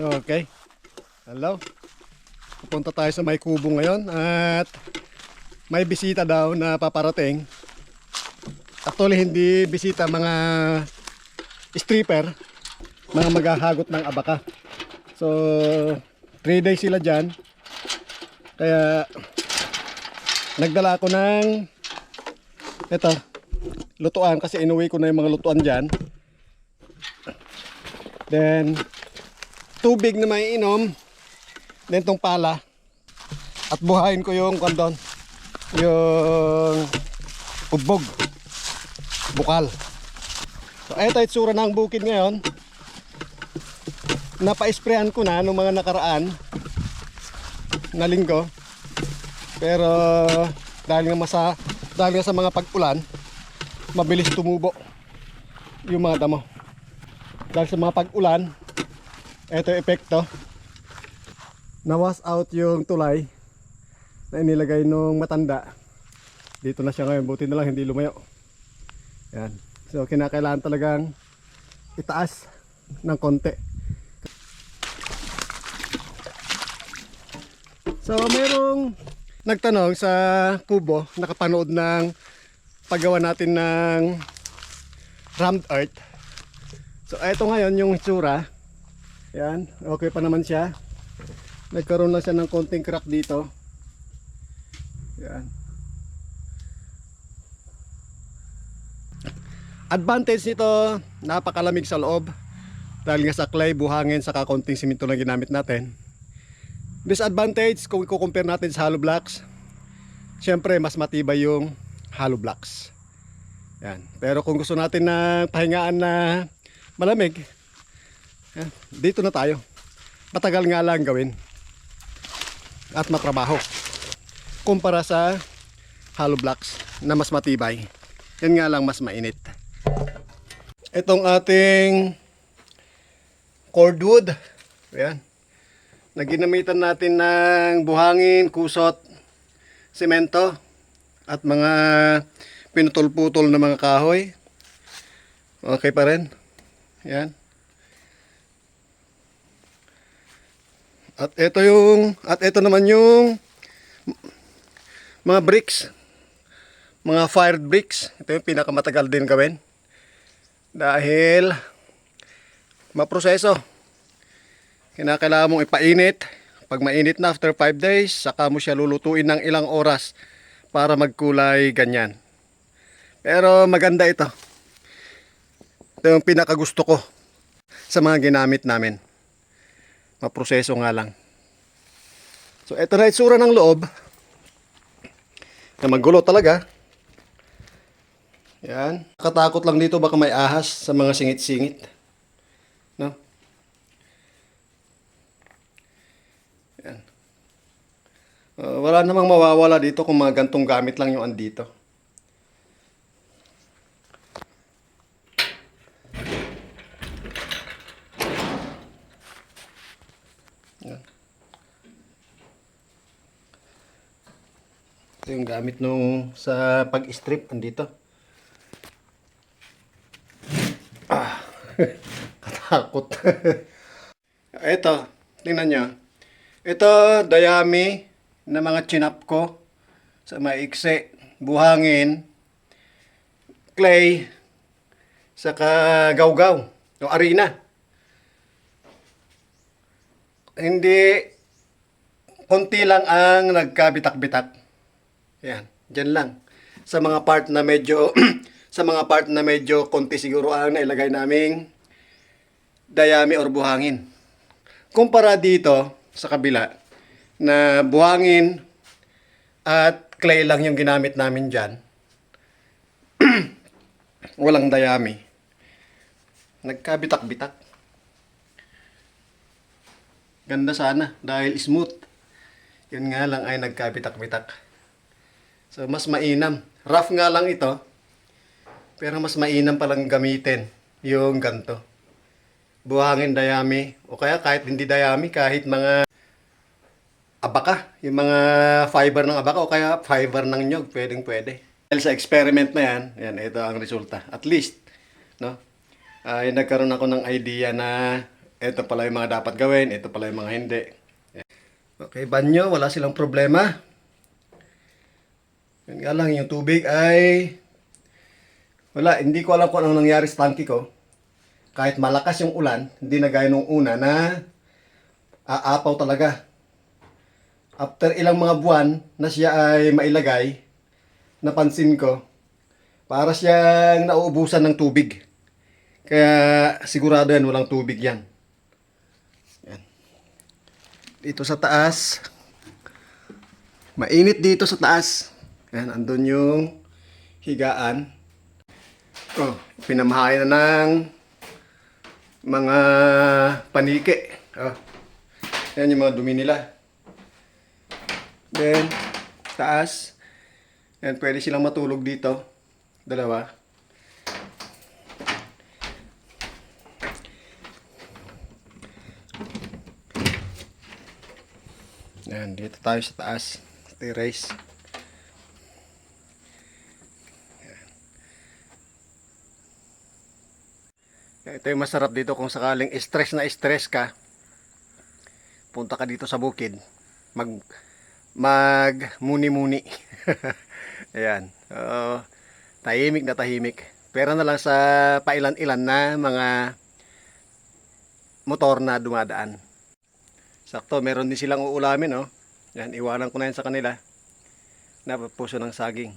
Okay. Hello. Pupunta tayo sa may kubo ngayon at may bisita daw na paparating. Actually, hindi bisita mga stripper, mga maghahagot ng abaka. So, 3 days sila dyan. Kaya, nagdala ako ng ito, lutuan kasi inuwi ko na yung mga lutuan dyan. Then, tubig na may inom. Then, tong pala. At buhayin ko yung kondon. Yung ubbog. Bukal. So, eto itsura ng bukid ngayon. Napa-sprayan ko na nung mga nakaraan na linggo. Pero dahil nga masa dahil nga sa mga pag-ulan, mabilis tumubo yung mga damo. Dahil sa mga pag-ulan, ito epekto. Nawas out yung tulay na inilagay nung matanda. Dito na siya ngayon, buti na lang hindi lumayo. Yan. So kinakailangan talagang itaas ng konti. So merong nagtanong sa kubo, nakapanood ng paggawa natin ng rammed earth. So ito ngayon yung itsura. Yan, okay pa naman siya. Nagkaroon lang siya ng konting crack dito. Yan. Advantage nito, napakalamig sa loob. Dahil nga sa clay, buhangin, saka konting simento lang ginamit natin. Disadvantage, kung i-compare natin sa hollow blocks, syempre mas matibay yung hollow blocks. Yan. Pero kung gusto natin na pahingaan na malamig, yan, dito na tayo. Matagal nga lang gawin. At matrabaho. Kumpara sa hollow blocks na mas matibay. Yan nga lang mas mainit. Itong ating cordwood. Ayan na ginamitan natin ng buhangin, kusot, semento at mga pinutol-putol na mga kahoy. Okay pa rin. Yan. At ito yung at ito naman yung mga bricks. Mga fired bricks. Ito yung pinakamatagal din gawin. Dahil maproseso. Kinakailangan mong ipainit. Pag mainit na after 5 days, saka mo siya lulutuin ng ilang oras para magkulay ganyan. Pero maganda ito. Ito yung pinakagusto ko sa mga ginamit namin. Maproseso nga lang. So ito na itsura ng loob. Na magulo talaga. Yan. Katakot lang dito baka may ahas sa mga singit-singit. No? Yan. Uh, wala namang mawawala dito kung mga gantong gamit lang yung andito. Ito yung gamit nung sa pag-strip andito. Ah, katakot. Ito, tingnan nyo. Ito, dayami na mga chinap ko sa maiksi, buhangin, clay, saka gawgaw, o arena. Hindi, konti lang ang nagkabitak-bitak. Yan, dyan lang. Sa mga part na medyo, sa mga part na medyo konti siguro ang nailagay naming dayami or buhangin. Kumpara dito, sa kabila na buhangin at clay lang yung ginamit namin dyan. Walang dayami. Nagkabitak-bitak. Ganda sana dahil smooth. Yun nga lang ay nagkabitak-bitak. So mas mainam. Rough nga lang ito. Pero mas mainam palang gamitin yung ganto buhangin dayami o kaya kahit hindi dayami kahit mga abaka yung mga fiber ng abaka o kaya fiber ng nyog pwedeng pwede dahil sa experiment na yan yan ito ang resulta at least no ay nagkaroon ako ng idea na ito pala yung mga dapat gawin, ito pala yung mga hindi. Okay, banyo, wala silang problema. Yan nga lang, yung tubig ay... Wala, hindi ko alam kung anong nangyari sa tangki ko. Kahit malakas yung ulan, hindi na gaya nung una na aapaw talaga. After ilang mga buwan na siya ay mailagay, napansin ko, para siyang nauubusan ng tubig. Kaya sigurado yan, walang tubig. Yan. Dito sa taas, mainit dito sa taas. Yan, andun yung higaan. Oh, pinamahayan na ng mga panike. Oh. Yan yung mga dumi nila. Then, taas. Yan, pwede silang matulog dito. Dalawa. Yan, dito tayo sa taas. Terrace. Ito yung masarap dito kung sakaling stress na stress ka. Punta ka dito sa bukid. Mag mag muni-muni. Ayan. Oo. tahimik na tahimik. Pero na lang sa pailan-ilan na mga motor na dumadaan. Sakto, meron din silang uulamin, no? Yan, iwanan ko na yan sa kanila. Na puso ng saging.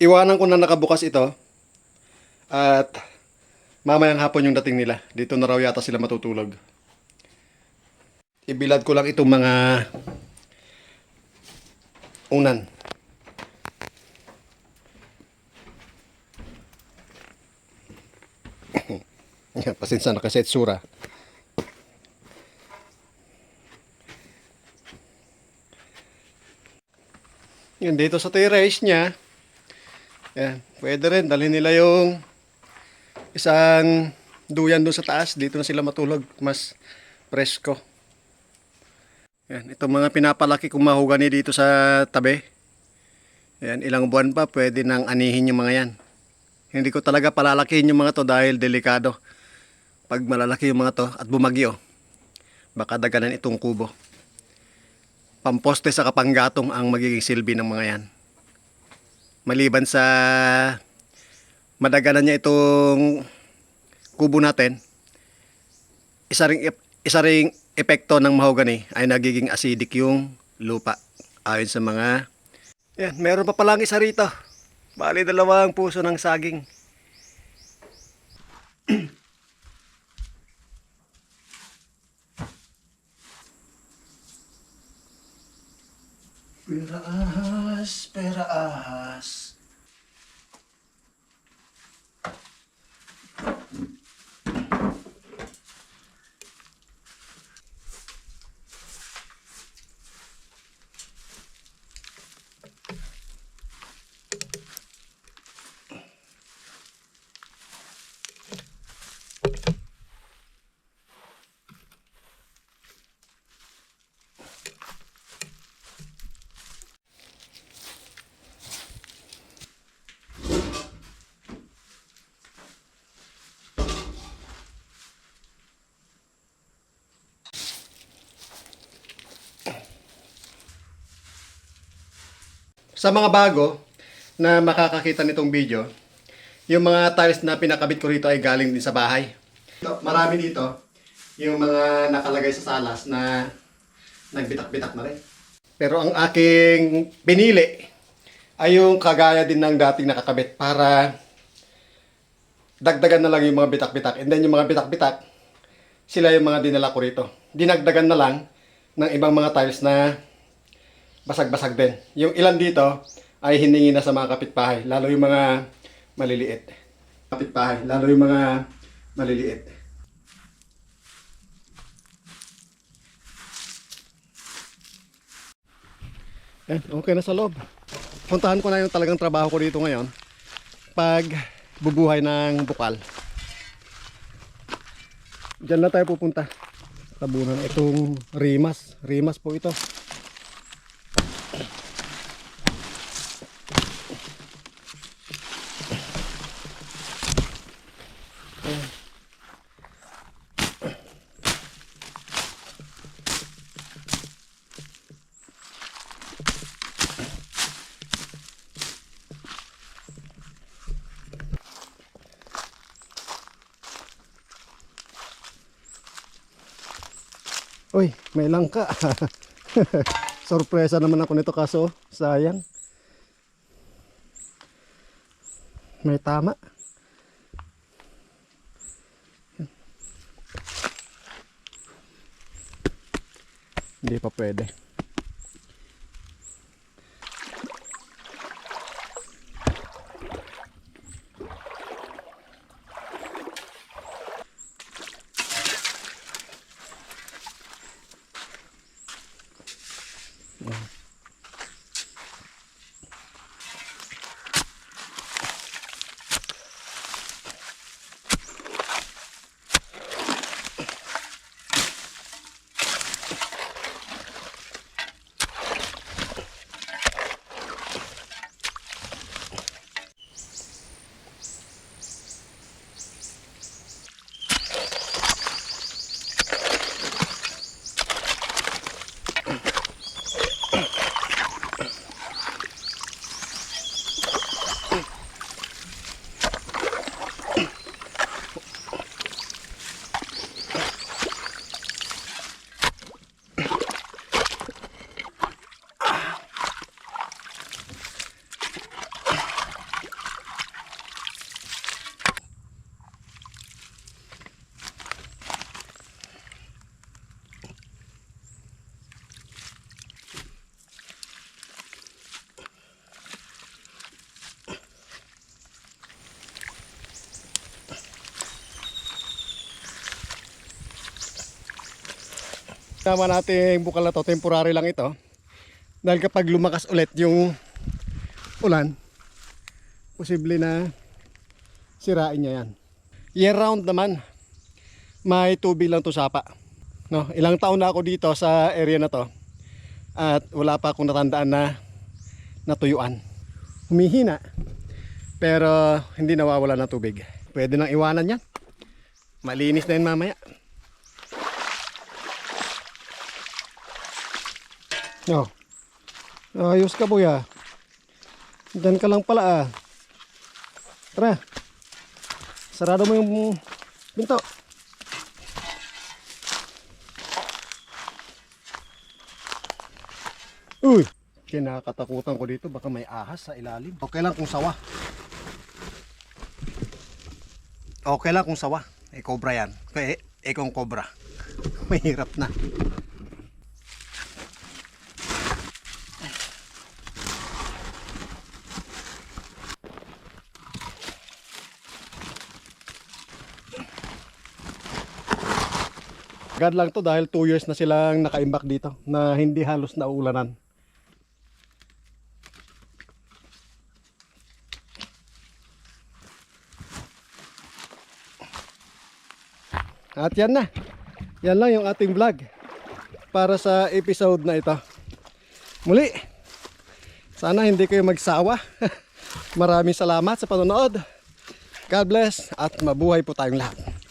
Iwanan ko na nakabukas ito. At mamayang hapon yung dating nila. Dito na raw yata sila matutulog. Ibilad ko lang itong mga unan. Yan, pasensya na kasi itsura. Yan, dito sa terrace niya, yan, pwede rin, dalhin nila yung isang duyan doon sa taas. Dito na sila matulog, mas presko. Yan, itong mga pinapalaki kong mahugani dito sa tabi. Yan, ilang buwan pa pwede nang anihin yung mga yan. Hindi ko talaga palalakihin yung mga to dahil delikado. Pag malalaki yung mga to at bumagyo, baka daganan itong kubo. Pamposte sa kapanggatong ang magiging silbi ng mga yan. Maliban sa madaganan niya itong kubo natin, isa ring, isa ring epekto ng mahogany ay nagiging acidic yung lupa ayon sa mga yan, meron pa palang isa rito. Bali dalawang puso ng saging. Pera ahas, pera ahas. Sa mga bago na makakakita nitong video, yung mga tiles na pinakabit ko rito ay galing din sa bahay. Marami dito yung mga nakalagay sa salas na nagbitak-bitak na rin. Pero ang aking pinili ay yung kagaya din ng dating nakakabit para dagdagan na lang yung mga bitak-bitak. And then yung mga bitak-bitak, sila yung mga dinala ko rito. Dinagdagan na lang ng ibang mga tiles na basag-basag din. Yung ilan dito ay hiningi na sa mga kapitbahay, lalo yung mga maliliit. Kapitbahay, lalo yung mga maliliit. Eh, okay na sa loob. Puntahan ko na yung talagang trabaho ko dito ngayon. Pag bubuhay ng bukal. Diyan na tayo pupunta. Tabunan itong rimas. Rimas po ito. Uy, may langka. Sorpresa naman ako nito kaso sayang. May tama. Hindi pa pwede. Tama nating bukal na to, temporary lang ito. Dahil kapag lumakas ulit yung ulan, posible na sirain niya yan. Year round naman, may tubig lang to sapa. No, ilang taon na ako dito sa area na to at wala pa akong natandaan na natuyuan. Humihina pero hindi nawawala ng tubig. Pwede nang iwanan yan. Malinis na yun mamaya. Oh. Ayos ka buya. Diyan ka lang pala ah. Tara. Sarado mo yung pinto. Uy! Kinakatakutan ko dito baka may ahas sa ilalim. Okay lang kung sawa. Okay lang kung sawa. Eh, cobra yan. Kaya, eh, kung cobra. Mahirap na. God lang to dahil 2 years na silang nakaimbak dito na hindi halos nauulanan. At yan na. Yan lang yung ating vlog para sa episode na ito. Muli, sana hindi kayo magsawa. Maraming salamat sa panonood. God bless at mabuhay po tayong lahat.